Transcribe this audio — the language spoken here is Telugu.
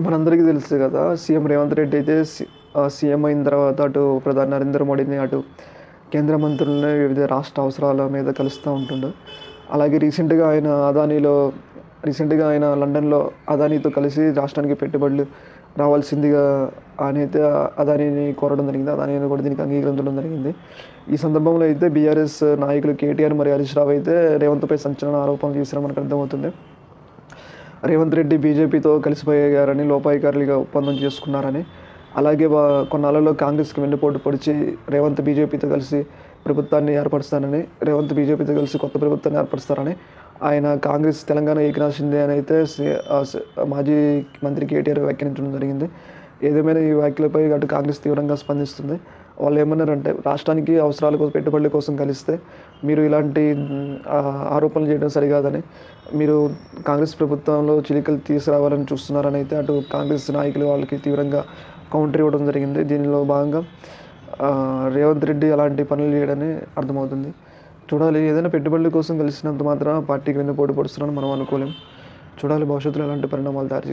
మనందరికీ తెలుసు కదా సీఎం రేవంత్ రెడ్డి అయితే సి- సీఎం అయిన తర్వాత అటు ప్రధాని నరేంద్ర మోడీని అటు కేంద్ర మంత్రులని వివిధ రాష్ట్ర అవసరాల మీద కలుస్తూ ఉంటుండు. అలాగే రీసెంట్గా ఆయన అదానీలో రీసెంట్గా ఆయన లండన్లో అదానీతో కలిసి రాష్ట్రానికి పెట్టుబడులు రావాల్సిందిగా ఆయన అయితే అదానీని కోరడం జరిగింది. అదానీని కూడా దీనికి అంగీకరించడం జరిగింది. ఈ సందర్భంలో అయితే బీఆర్ఎస్ నాయకులు కేటీఆర్ మరియు హరీష్ రావు అయితే రేవంత్పై సంచలన ఆరోపణలు చేశారని మనకు అర్థమవుతుంది. రేవంత్ రెడ్డి బీజేపీతో కలిసిపోయారని లోపాయికారులుగా ఒప్పందం చేసుకున్నారని అలాగే వా- కొన్నాళ్ళలో కాంగ్రెస్కి వెన్నుపోటు పొడిచి రేవంత్ బీజేపీతో కలిసి ప్రభుత్వాన్ని ఏర్పరుస్తానని రేవంత్ బీజేపీతో కలిసి కొత్త ప్రభుత్వాన్ని ఏర్పరుస్తారని ఆయన కాంగ్రెస్ తెలంగాణ ఏకనాథ్ అని అయితే మాజీ మంత్రి కేటీఆర్ వ్యాఖ్యానించడం జరిగింది. ఏదేమైనా ఈ వ్యాఖ్యలపై అటు కాంగ్రెస్ తీవ్రంగా స్పందిస్తుంది. వాళ్ళు ఏమన్నారంటే రాష్ట్రానికి అవసరాల కోసం పెట్టుబడుల కోసం కలిస్తే మీరు ఇలాంటి ఆరోపణలు చేయడం సరికాదని. మీరు కాంగ్రెస్ ప్రభుత్వంలో చిలికలు తీసుకురావాలని చూస్తున్నారని అయితే అటు కాంగ్రెస్ నాయకులు వాళ్ళకి తీవ్రంగా కౌంటర్ ఇవ్వడం జరిగింది. దీనిలో భాగంగా రేవంత్ రెడ్డి అలాంటి పనులు చేయడని అర్థమవుతుంది. చూడాలి ఏదైనా పెట్టుబడుల కోసం కలిసినంత మాత్రం పార్టీకి వెన్నుపోటు పొడుస్తున్నారని మనం అనుకోలేం. చూడాలి భవిష్యత్తులో ఎలాంటి పరిణామాలు దారి